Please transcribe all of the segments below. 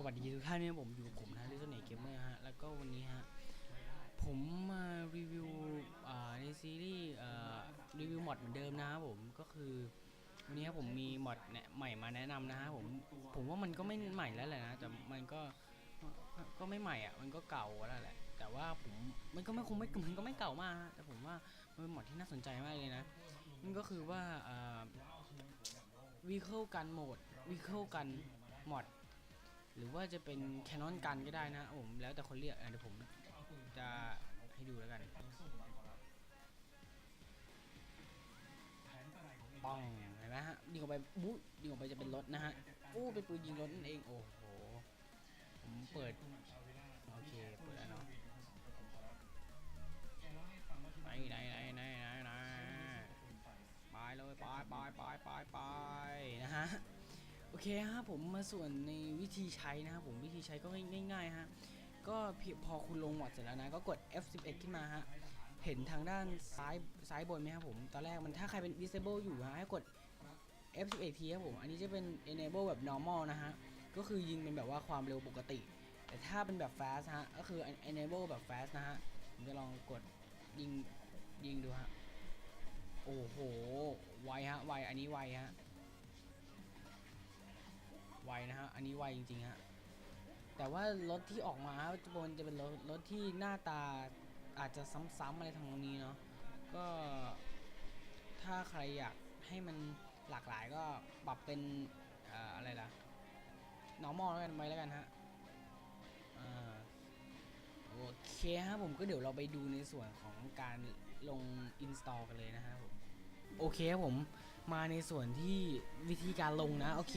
สวัสดีทุกท่านเนี่ยผมอยู่กับผมนะลิซเนเกมเมอร์ฮะ แล้วก็วันนี้ฮะ ผมมารีวิวในซีรีส์รีวิวมอดเหมือนเดิมนะครับผมก็คือวันนี้ครับผมมีมอดเนี่ยใหม่มาแนะนำนะฮะผมผมว่ามันก็ไม่ใหม่แล้วแหละนะ แต่มันก็ก็ไม่ใหม่อะ มันก็เก่าแล้วแหละ แต่ว่าผมมันก็ไม่คงไม่มันก็ไม่เก่ามากแต่ผมว่ามันเป็นมอดที่น่าสนใจมากเลยนะนั่นก็คือว่าอ่าวีเคิลกันโหมดวีเคิลกันมอด หรือว่าจะเป็นแคนนอนกันก็ได้นะผมแล้วแต่คนเรียกเดี๋ยวผมจะให้ดูแล้วกันป้องเห็นไหมฮะยิงออกไปบู๊ยิงออกไปจะเป็นรถนะฮะอู้เป็นปืนยิงรถนั่นเองโอ้โหผมเปิด เคครับผมมาส่วนในวิธีใช้นะครับผมวิธีใช้ก็ง่ายๆฮะก็เพียงพอคุณลงหมดเสร็จแล้วนะก็กด F11 ขึ้นมาฮะเห็นทางด้านซ้ายซ้ายบนไหมครับผมตอนแรกมันถ้าใครเป็น disable อยู่ฮะให้กด F11 ทีครับผมอันนี้จะเป็น enable แบบ normal นะฮะก็คือยิงเป็นแบบว่าความเร็วปกติ แต่ถ้าเป็นแบบ fast ฮะก็คือ enable แบบ fast นะฮะผมจะลองกดยิงยิงดูฮะโอ้โหไวฮะไวอันนี้ไวฮะ ไวนะฮะ อันนี้ไวจริงๆฮะ แต่ว่ารถที่ออกมาจะเป็นจะเป็นรถรถที่หน้าตาอาจจะซ้ำๆอะไรทางนี้เนาะ ก็ถ้าใครอยากให้มันหลากหลายก็ปรับเป็นออะไรล่ะ normal แล้วกันไว้แล้วกันฮะโอเคฮะผมก็เดี๋ยวเราไปดูในส่วนของการลง install กันเลยนะฮะผม โอเคครับผม มาในส่วนที่วิธีการลงนะ โอเค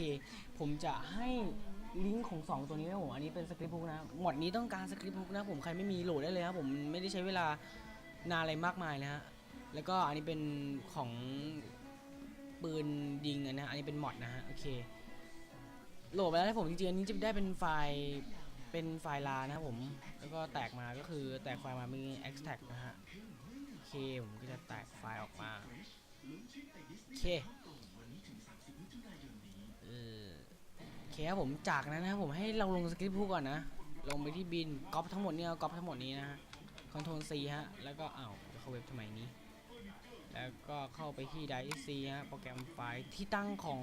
ผมจะให้ลิงก์ของ 2 ตัวนี้นะผมอันนี้เป็นสคริปต์บุกนะหมดนี้ต้องการสคริปต์บุกนะผมใครไม่มีโหลดได้เลยครับผมไม่ได้ใช้เวลานานอะไรมากมายนะฮะแล้วก็อันนี้เป็นของปืนยิงนะอันนี้เป็นมอดนะฮะโอเคโหลดไปแล้วผมจริงๆอันนี้จะได้เป็นไฟล์เป็นไฟล์ลานะครับผมแล้วก็แตกมาก็คือแตกไฟล์มามี extract นะฮะโอเคผมก็จะแตกไฟล์ออกมา เคเออโอเคครับผมจากนั้นนะครับผมให้เราลงสคริปต์พูก่อนนะ ลงไปที่บินก๊อปทั้งหมดเนี่ยก๊อปทั้งหมดนี้นะฮะคอนโทรล C ฮะ แล้วก็อ้าวจะเข้าเว็บทำไมนี้ แล้วก็เข้าไปที่ d i c ฮะ โปรแกรมไฟล์ที่ตั้งของ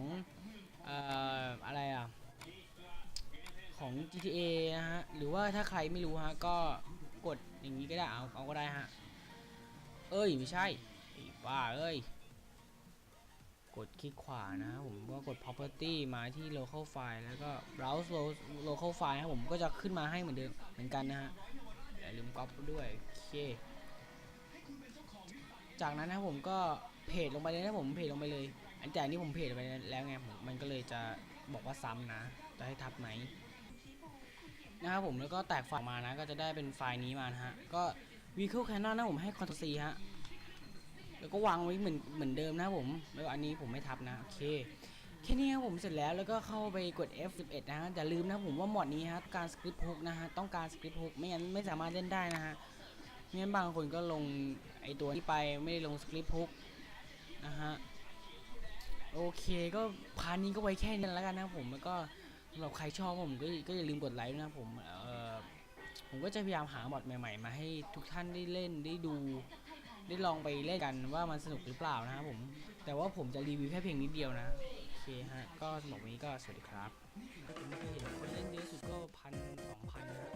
เอ่ออะไรอะ ของ GTA นะฮะ หรือว่าถ้าใครไม่รู้ฮะ ก็กดอย่างนี้ก็ได้เอาเอาก็ได้ฮะ เอ้ย ไม่ใช่ไอ้บ้าเอ้ย ดคลิกขวานะผมก็กด property มาที่ local file แล้วก็ browse local file ครับผมก็จะขึ้นมาให้เหมือนเดิมเหมือนกันนะฮะอย่าลืมก๊อปด้วยโอเคจากนั้นนะผมก็เพจลงไปเลยนะผมเพจลงไปเลย อันแต่นี้ผมเพจไปแล้วไงผมมันก็เลยจะบอกว่าซ้ำนะ จะให้ทับไหมนะครับผมแล้วก็แตกไฟล์มานะ ก็จะได้เป็นไฟล์นี้มานะฮะ ก็ vehicle canon นะผมให้ ctrl c ฮะ แล้วก็วางไว้เหมือนเหมือนเดิมนะผม แล้วอันนี้ผมไม่ทับนะ โอเค แค่นี้ครับผมเสร็จแล้วแล้วก็เข้าไปกด F11 นะฮะอย่าลืมนะผมว่าหมอดนี้ฮะการสคริปต์ฮุกนะฮะต้องการสคริปต์ฮุกไม่งั้นไม่สามารถเล่นได้นะฮะไม่งั้นบางคนก็ลงไอตัวนี้ไปไม่ได้ลงสคริปต์ฮุกนะฮะโอเคก็พาร์ทนี้ก็ไว้แค่นี้แล้วกันนะผมแล้วก็สำหรับใครชอบผมก็ก็อย่าลืมกดไลค์นะผมเออผมก็จะพยายามหาบอทใหม่ ๆ มาให้ทุกท่านได้เล่นได้ดู ได้ลองไปเล่นกันว่ามันสนุกหรือเปล่านะครับผม แต่ว่าผมจะรีวิวแค่เพียงนิดเดียวนะ โอเคฮะ ก็สำหรับนี้ก็สวัสดีครับผมเคยเห็นคนเล่นเยอะสุดก็พันสองพันนะ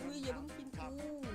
เฮ้ยอย่าเพิ่งกินกู